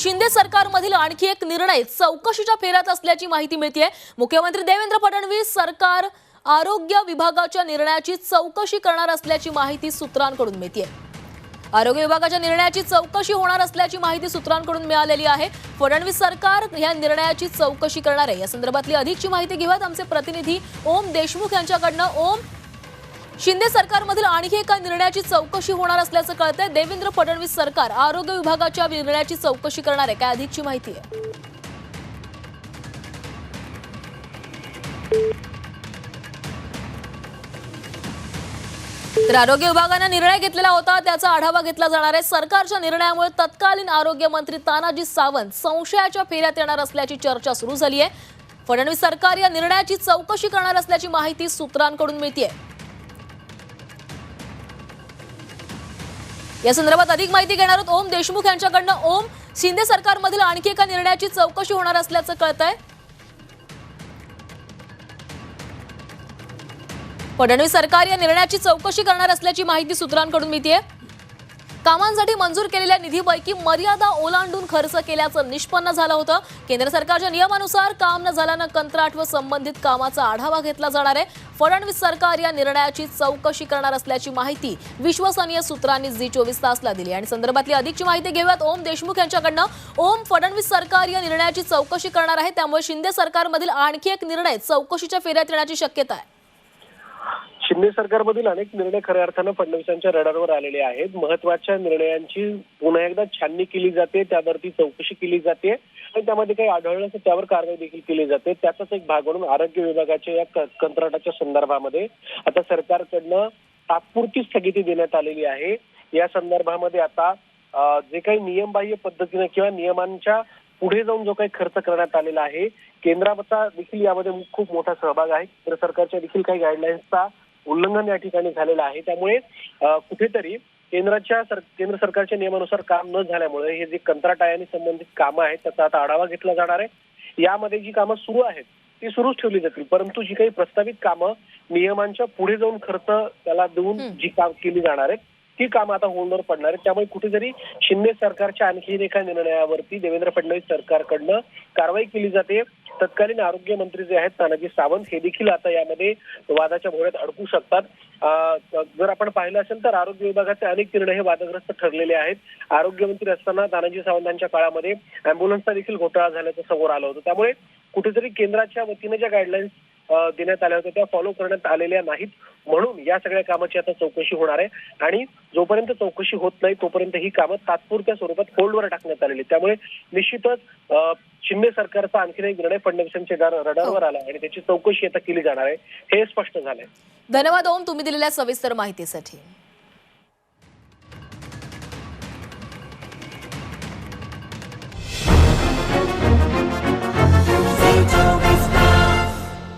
शिंदे सरकारमधील आणखी एक निर्णय चौकशीच्या फेऱ्यात असल्याची माहिती मिळते मुख्यमंत्री देवेंद्र फडणवीस सरकार आरोग्य विभागाच्या निर्णयाची चौकशी करणार असल्याची माहिती सूत्रांकडून मिळते आरोग्य विभागाच्या निर्णयाची चौकशी होणार असल्याची माहिती सूत्रांकडून मिळालेली आहे. फडणवीस सरकार या निर्णयाची चौकशी करणार आहे. या संदर्भातली अधिकची माहिती घेऊयात. आमचे प्रतिनिधी ओम देशमुख यांच्याकडनं. ओम शिंदे सरकारमधील आणखी एका निर्णयाची चौकशी होणार असल्याचं कळतंय. देवेंद्र फडणवीस सरकार आरोग्य विभागाच्या निर्णयाची चौकशी करणार आहे. काय अधिकची माहिती आहे? तर आरोग्य विभागानं निर्णय घेतलेला होता त्याचा आढावा घेतला जाणार आहे. सरकारच्या निर्णयामुळे तत्कालीन आरोग्य मंत्री तानाजी सावंत संशयाच्या फेऱ्यात येणार असल्याची चर्चा सुरू झाली आहे फडणवीस सरकार या निर्णयाची चौकशी करणार असल्याची माहिती सूत्रांकडून मिळतीये. या संदर्भात अधिक माहिती घेणार आहोत. ओम देशमुख यांच्याकडनं. ओम शिंदे सरकारमधील आणखी एका निर्णयाची चौकशी होणार असल्याचं कळतंय. फडणवीस सरकार या निर्णयाची चौकशी करणार असल्याची माहिती सूत्रांकडून मिळते कामांसाठी मंजूर केलेल्या निधीपैकी मर्यादा ओलांडून खर्च केल्याचं निष्पन्न झालं होतं. केंद्र सरकारच्या नियमानुसार काम न झाल्यानं कंत्राट व संबंधित कामाचा आढावा घेतला जाणार आहे. फडणवीस सरकार या निर्णयाची चौकशी करणार असल्याची माहिती विश्वसनीय सूत्रांनी जी चोवीस तासला दिली. आणि संदर्भातली अधिकची माहिती घेऊयात. ओम देशमुख यांच्याकडनं. ओम फडणवीस सरकार या निर्णयाची चौकशी करणार आहे. त्यामुळे शिंदे सरकारमधील आणखी एक निर्णय चौकशीच्या फेऱ्यात येण्याची शक्यता आहे. शिंदे सरकारमधील अनेक निर्णय खऱ्या अर्थानं फडणवीसांच्या रडारवर आलेले आहेत. महत्त्वाच्या निर्णयांची पुन्हा एकदा छाननी केली जाते त्यावरती चौकशी केली जाते आणि त्यामध्ये काही आढळलं तर त्यावर कारवाई देखील केली जाते. त्याचाच एक भाग म्हणून आरोग्य विभागाच्या या क- कंत्राटाच्या संदर्भामध्ये आता सरकारकडनं तात्पुरती स्थगिती देण्यात आलेली आहे. या संदर्भामध्ये आता जे काही नियमबाह्य पद्धतीने किंवा नियमांच्या पुढे जाऊन जो काही खर्च करण्यात आलेला आहे केंद्राचा देखील यामध्ये खूप मोठा सहभाग आहे. केंद्र सरकारच्या देखील काही गाईडलाईन्सचा उल्लंघन या ठिकाणी झालेलं आहे. त्यामुळे कुठेतरी केंद्राच्या सर केंद्र सरकारच्या नियमानुसार काम न झाल्यामुळे हे जे कंत्राट आहे आणि संबंधित कामं आहेत त्याचा आता आढावा घेतला जाणार आहे. यामध्ये जी कामं सुरू आहेत ती सुरूच ठेवली जातील. परंतु जी काही प्रस्तावित कामं नियमांच्या पुढे जाऊन खर्च त्याला देऊन. जी काम केली जाणार आहेत ती कामं आता होल्डवर पडणार आहेत. त्यामुळे कुठेतरी शिंदे सरकारच्या आणखी एका निर्णयावरती देवेंद्र फडणवीस सरकारकडनं कारवाई केली जाते. तत्कालीन आरोग्य मंत्री जे आहेत तानाजी सावंत हे देखील आता यामध्ये वादाच्या भोवऱ्यात अडकू शकतात. जर आपण पाहिलं असेल तर आरोग्य विभागाचे अनेक निर्णय हे वादग्रस्त ठरलेले आहेत. आरोग्यमंत्री असताना तानाजी सावंतांच्या काळामध्ये अँब्युलन्सचा देखील घोटाळा झाल्याचं समोर आलं होतं. त्यामुळे कुठेतरी केंद्राच्या वतीने ज्या गाईडलाईन्स देण्यात आल्या होत्या. त्या फॉलो करण्यात आलेल्या नाहीत. म्हणून या सगळ्या कामाची आता चौकशी होणार आहे. आणि जोपर्यंत चौकशी होत नाही तोपर्यंत ही कामं तात्पुरत्या स्वरूपात होल्डवर टाकण्यात आलेली त्यामुळे निश्चितच शिंदे सरकारचा आणखीन एक निर्णय फडणवीसांच्या रडार- रडारवर आला आणि त्याची चौकशी आता केली जाणार आहे. हे स्पष्ट झालंय. धन्यवाद ओम तुम्ही दिलेल्या सविस्तर माहितीसाठी.